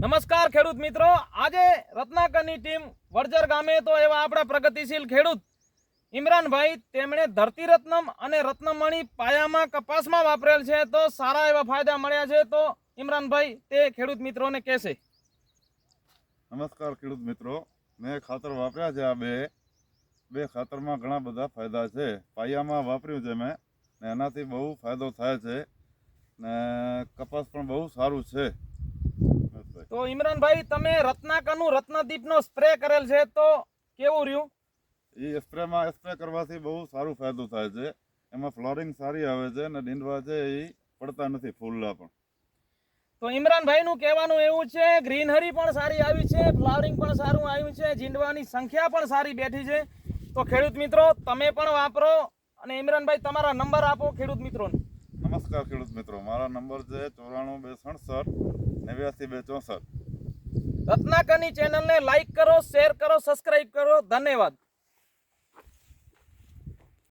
નમસ્કાર ખેડૂત મિત્રો. આજે રત્નાકરની ટીમ વડજર ગામે તો એવા આપણા પ્રગતિશીલ ખેડૂત ઇમરાનભાઈ, તેમણે ધરતી રત્નમ અને રત્નમણી પાયામાં કપાસમાં વાપરેલ છે તો સારા એવા ફાયદા મળ્યા છે તો ઇમરાનભાઈ, તે ખેડૂત મિત્રોને કહેશે. નમસ્કાર ખેડૂત મિત્રો. મેં ખાતર વાપર્યા છે આ બે. બે ખાતરમાં ઘણા બધા ફાયદા છે. પાયામાં વાપર્યું છે મેં ને એનાથી બહુ ફાયદો થાય છે ને કપાસ પણ બહુ સારું છે. તો ઇમરાનભાઈ તમે રત્નાકરનું રત્નદીપનો સ્પ્રે કરેલ છે તો કેવું રહ્યું? એ સ્પ્રેમાં સ્પ્રે કરવાથી બહુ સારું ફાયદો થાય છે. એમાં ફ્લોરિંગ સારી આવે છે અને ડીંડવા છે એ પડતા નથી ફૂલના પણ. તો ઇમરાનભાઈનું કહેવાનું એવું છે ગ્રીનહરી પણ સારી આવી છે ફ્લાવરિંગ પણ સારું આવ્યું છે જીંડવાની સંખ્યા પણ સારી બેઠી છે. તો ખેડૂત મિત્રો તમે પણ વાપરો અને ઇમરાનભાઈ તમારા નંબર આપો ખેડૂત મિત્રોને. નમસ્કાર ખેડૂત મિત્રો. મારા નંબર છે ચોરાણું બે સડસઠ નેવ્યાસી બે ચોસઠ. રત્નાકરની ચેનલને લાઈક કરો શેર કરો સબસ્ક્રાઇબ કરો. ધન્યવાદ.